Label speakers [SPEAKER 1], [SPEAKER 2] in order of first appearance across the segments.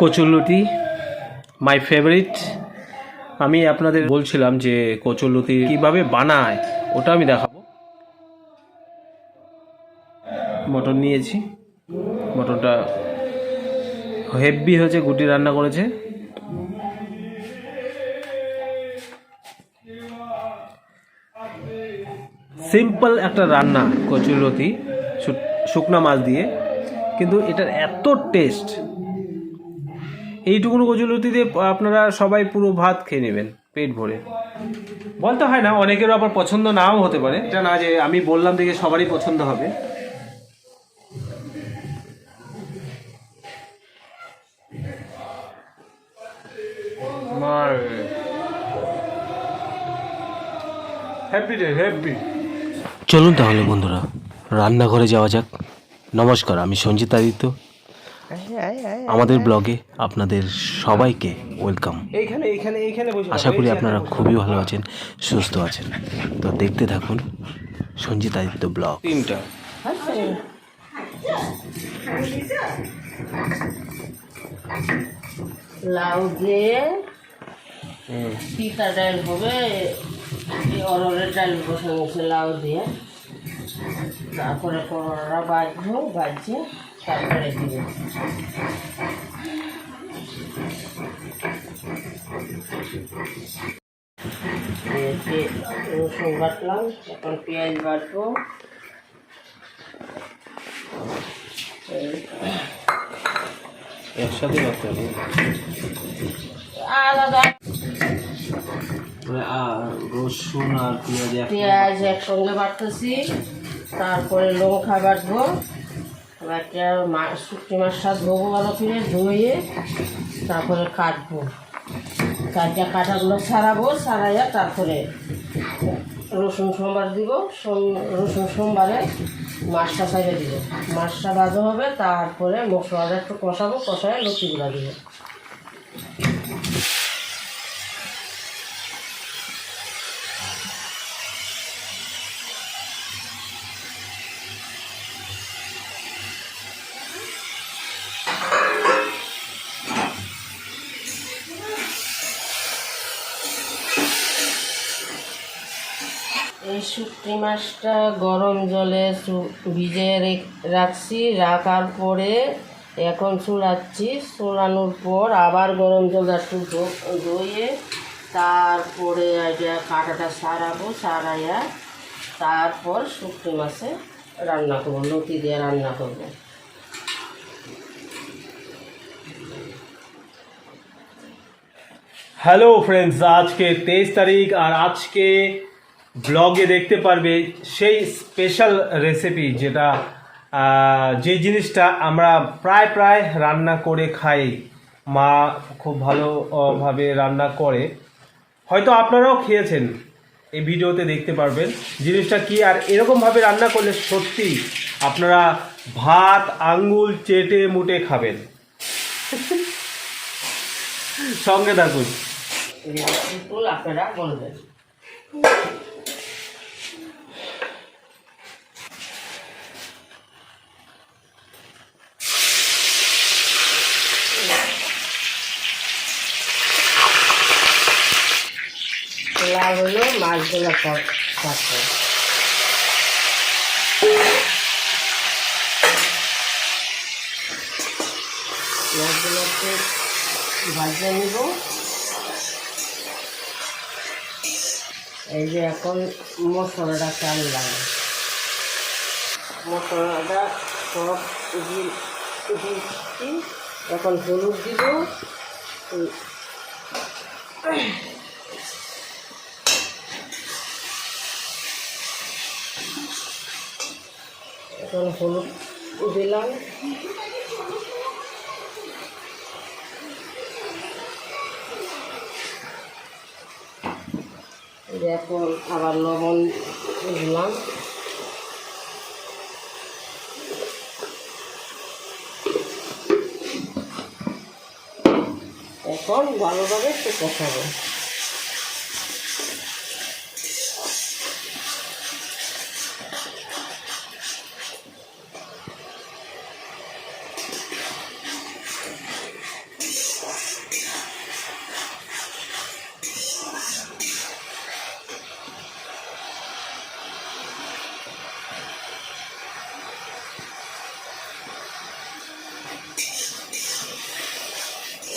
[SPEAKER 1] কচুরলতি my favourite আমি আপনাদের বলছিলাম যে কচুরলতি কীভাবে বানায়, ওটা আমি দেখাবো। মটন নিয়েছি। মটনটা হেভি হয়েছে, গুটি রান্না করেছে। সিম্পল একটা রান্না কচুরলতি শুকনা মাছ দিয়ে। কিন্তু এটার এত টেস্ট এইটুকুনো দিয়ে আপনারা সবাই পুরো ভাত খেয়ে নেবেন পেট ভরে। বলতে হয় না অনেকেরও আবার পছন্দ নাও হতে পারে। এটা না যে আমি বললাম দেখে সবারই পছন্দ হবে। মার। হ্যাপি ডে হ্যাপি চলুন তাহলে বন্ধুরা রান্নাঘরে যাওয়া যাক। নমস্কার আমি সঞ্জিত আদিত্য। আমাদের ব্লগে আপনাদের সবাইকে ওয়েলকাম
[SPEAKER 2] এইখানে এইখানে এইখানে
[SPEAKER 1] আশা করি আপনারা খুবই ভালো আছেন সুস্থ আছেন। তো দেখতে থাকুন সঞ্জিত আদিত্য ব্লগ
[SPEAKER 2] তিনটা।
[SPEAKER 3] লাউ দিয়ে পিতা ডাল হবে অরলের ডাল বসে গেছে লাউ দিয়ে। তারপরে করলা বাজবো বাজছে তারপরে দিব রসুন বাটলাম এখন পেঁয়াজ বাটবো
[SPEAKER 1] একসাথে করতে হবে
[SPEAKER 3] আলাদা
[SPEAKER 1] রসুন আর পেঁয়াজ
[SPEAKER 3] পেঁয়াজ একসঙ্গে বাটতেছি তারপরে লঙ্কা বাটবো একটা মাছ শুকটি মাছটা ধোবো ভালো করে ধুয়ে তারপরে কাটবো কাটা কাটাগুলো ছাড়াবো ছাড়াইয়া তারপরে রসুন সোমবার দিব রসুন সোমবারে মাছটা সাইডে দিব। মাছটা ভাজা হবে, তারপরে মশলাটা একটু কষাবো, কষায় লতিগুলা দিব। এই শুটকি মাছটা গরম জলে ভিজে রাখছি, রাখার পরে এখন চুলাচ্ছি চুলানোর পর আবার গরম জলটা একটু ধুয়ে তারপরে এটা কাঁটাটা সারাবো, সারাইয়া তারপর শুটকি মাছে রান্না করব, লতি দিয়ে রান্না করব।
[SPEAKER 1] হ্যালো ফ্রেন্ডস আজকে তেইশ তারিখ আর আজকে ব্লগে দেখতে পারবে সেই স্পেশাল রেসিপি যেটা যে জিনিসটা আমরা প্রায় প্রায় রান্না করে খাই। মা খুব ভালোভাবে রান্না করে। হয়তো আপনারাও খেয়েছেন এই ভিডিওতে দেখতে পারবেন জিনিসটা কি আর এরকমভাবে রান্না করলে সত্যি আপনারা ভাত আঙ্গুল চেটে, মুটে খাবেন। সঙ্গে থাকুন।
[SPEAKER 3] আপনারা বলবেন লাল হলো, মাছগুলো কাটবে মাছগুলোকে ভাজে নিব। এই যে এখন মশলাটা চাললাম মশলাটা সব দিচ্ছি। এখন হলুদ দিব। এখন হলুদ দিলাম। এখন আবার লবণ দিলাম এখন ভালোভাবে একটু কষাবো।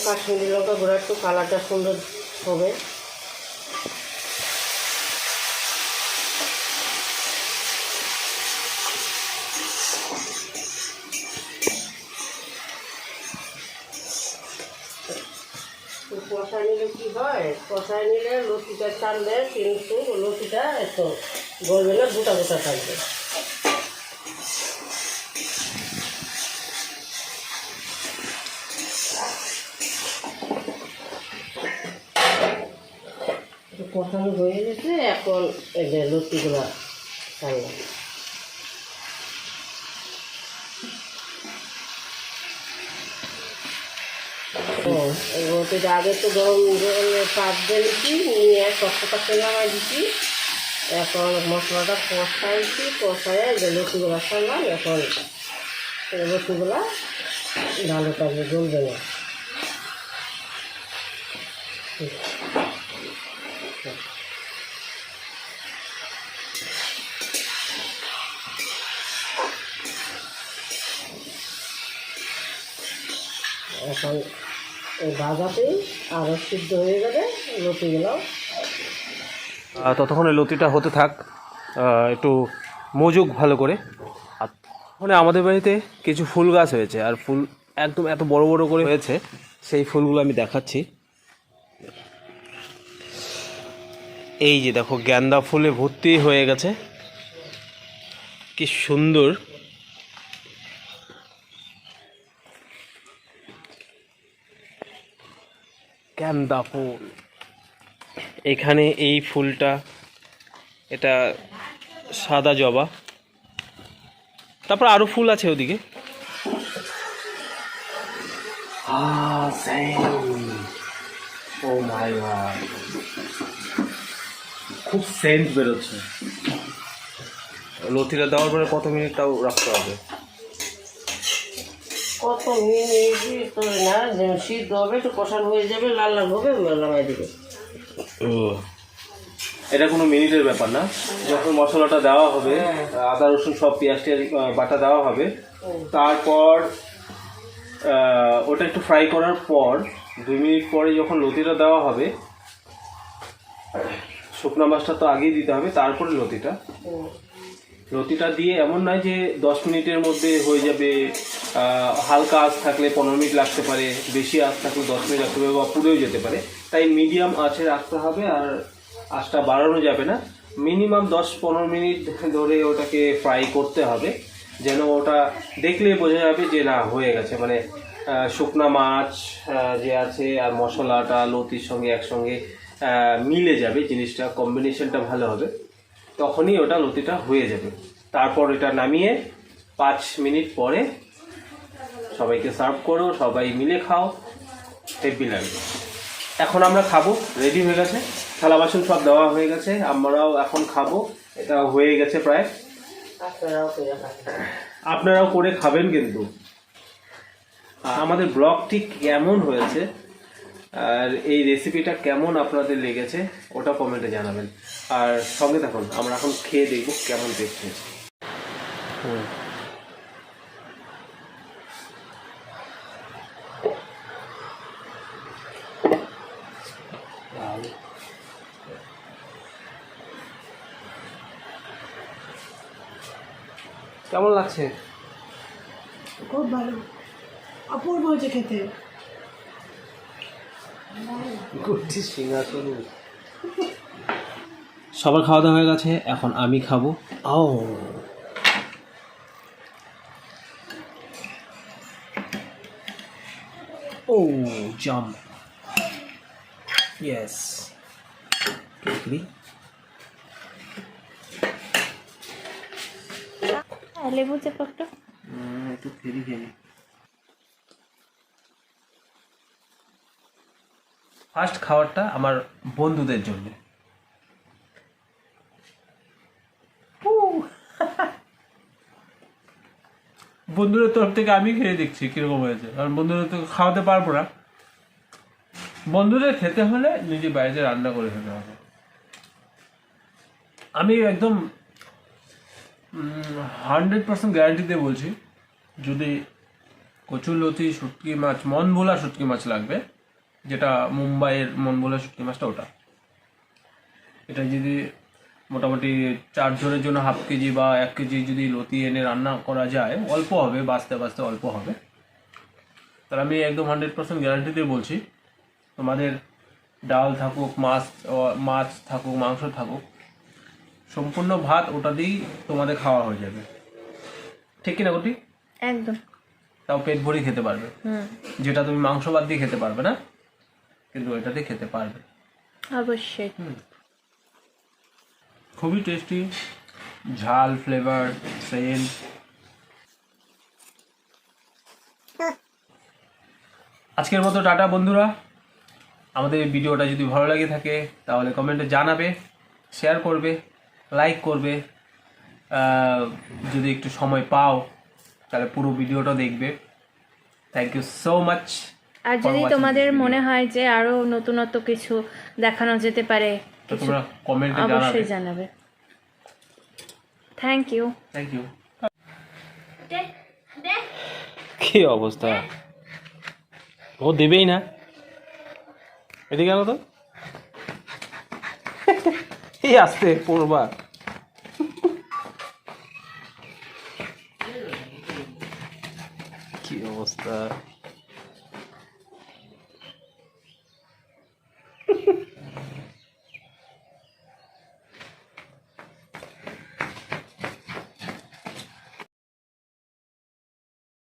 [SPEAKER 3] কাশ্মীরি লঙ্কা গুঁড়া একটু কালারটা সুন্দর হবে। কষায় নিলে কি হয়? কষায় নিলে লতিটা চাললে কিন্তু লতিটা একটু গলবে না, গোটা গোটা থাকবে কষানো হয়ে গেছে, এখন এই যে আগে তো গরম পাত দিয়ে নিয়ে পাতে নামাই দিচ্ছি এখন মশলাটা কষাইছি কষায় যে ছাড়লাম এখন এই লতিগুলা ভালো থাকবে জ্বলবে না। এখন এই ভাজাতেই আরও সিদ্ধ হয়ে যাবে লতিগুলো
[SPEAKER 1] ততক্ষণে লতিটা হতে থাক। একটু মজুক ভালো করে। আর মানে আমাদের বাড়িতে কিছু ফুল গাছ হয়েছে, আর ফুল একদম এত বড় বড় করে হয়েছে, সেই ফুলগুলো আমি দেখাচ্ছি। এই যে দেখো গ্যান্দা ফুলে ভর্তি হয়ে গেছে। কি সুন্দর। গ্যান্দা ফুল? এখানে এই ফুলটা, এটা সাদা জবা। তারপর আরও ফুল আছে ওদিকে। গড খুব সেন্ট বেরোচ্ছে। লতিটা দেওয়ার পরে কত মিনিটটাও রাখতে হবে।
[SPEAKER 3] কত মিনিট তো না সিদ্ধ হবে একটু কষানো হয়ে যাবে লাল লাল হবে লাগাই দেবে
[SPEAKER 1] ও এটা কোনো মিনিটের ব্যাপার না। যখন মশলাটা দেওয়া হবে আদা রসুন সব পেঁয়াজ টিয়াজ বাটা দেওয়া হবে তারপর ওটা একটু ফ্রাই করার পর দুই মিনিট পরে যখন লতিটা দেওয়া হবে শুকনো মাছটা তো আগেই দিতে হবে তারপরে লতিটা। লতিটা দিয়ে এমন নয় যে দশ মিনিটের মধ্যে হয়ে যাবে হালকা আঁচ থাকলে পনেরো মিনিট লাগতে পারে, বেশি আঁচ থাকলে দশ মিনিট লাগতে পারে বা পুড়েও যেতে পারে। তাই মিডিয়াম আঁচে রাখতে হবে আর আঁচটা বাড়ানো যাবে না। মিনিমাম দশ পনেরো মিনিট ধরে ওটাকে ফ্রাই করতে হবে, যেন ওটা দেখলেই বোঝা যাবে যে না, হয়ে গেছে। মানে শুকনা মাছ যে আছে আর মশলাটা, লতির সঙ্গে একসঙ্গে মিলে যাবে জিনিসটা কম্বিনেশনটা ভালো হবে। তখনই ওটা লতিটা হয়ে যাবে। তারপর এটা নামিয়ে পাঁচ মিনিট পরে সবাইকে সার্ভ করো, সবাই মিলে খাও। হেভি লাগবে। এখন আমরা খাব রেডি হয়ে গেছে। থালা বাসন সব দেওয়া হয়ে গেছে, আমরাও এখন খাব। এটা হয়ে গেছে প্রায়।
[SPEAKER 3] আপনারাও করে খাবেন
[SPEAKER 1] কিন্তু। আমাদের ব্লগ ঠিক কেমন হয়েছে, আর এই রেসিপিটা কেমন আপনাদের লেগেছে, ওটা কমেন্টে জানাবেন। আর সঙ্গে থাকুন, আমরা এখন খেয়ে দেখব কেমন হয়েছে। হুম। কেমন লাগছে?
[SPEAKER 2] খুব ভালো। অপূর্ব হয়েছে খেতে।
[SPEAKER 1] সিংহাসন। সবার খাওয়া দাওয়া হয়ে গেছে এখন আমি খাব। ও ও জাম। ইয়েস
[SPEAKER 4] লেবু চাপা একটু
[SPEAKER 1] একটু ফেরি খেয়ে ফার্স্ট খাবারটা আমার বন্ধুদের জন্য। বন্ধুদের তরফ থেকে আমি খেয়ে দেখছি কীরকম হয়েছে। কারণ বন্ধুদের তো খাওয়াতে পারব না। বন্ধুদের খেতে হলে নিজে বাড়িতে রান্না করে খেতে হবে। আমি একদম হান্ড্রেড পার্সেন্ট গ্যারান্টি দিয়ে বলছি, যদি কচুরলতি শুটকি মাছ, মনভোলা শুটকি মাছ লাগবে, যেটা মুম্বাইয়ের মনভোলা শুটকি মাছটা ওটা। এটা যদি মোটামুটি চারজনের জন্য হাফ কেজি বা এক কেজি যদি লতি এনে রান্না করা যায়, অল্প হবে, বাঁচতে বাঁচতে অল্প হবে। তাহলে আমি একদম হান্ড্রেড পার্সেন্ট গ্যারান্টি দিয়ে বলছি, তোমাদের ডাল থাকুক, মাছ মাছ থাকুক, মাংস থাকুক সম্পূর্ণ ভাত ওটা দিয়েই তোমাদের খাওয়া হয়ে যাবে। ঠিক কিনা গটি?
[SPEAKER 4] একদম।
[SPEAKER 1] তাও পেট ভরি খেতে পারবে। যেটা তুমি মাংস বাদ দিয়ে খেতে পারবে না কিন্তু দিয়ে খেতে পারবে।
[SPEAKER 4] অবশ্যই।
[SPEAKER 1] খুবই টেস্টি ঝাল ফ্লেভার সেন্ট আজকের মতো টাটা বন্ধুরা। আমাদের এই ভিডিওটা যদি ভালো লাগে থাকে তাহলে কমেন্টে জানাবে শেয়ার করবে। লাইক করবে আহ, যদি একটু সময় পাও তাহলে পুরো ভিডিওটা দেখবে। থ্যাংক ইউ সো মাচ
[SPEAKER 4] আর যদি তোমাদের মনে হয় যে আরও নতুনত্ব কিছু দেখানো যেতে পারে
[SPEAKER 1] তোমরা কমেন্টে জানাবে।
[SPEAKER 4] অবশ্যই জানাবে থ্যাংক ইউ
[SPEAKER 1] থ্যাংক ইউ কি অবস্থা? ও দেবেই না? এদিকে গেল তো। এই আসতে পড়বা।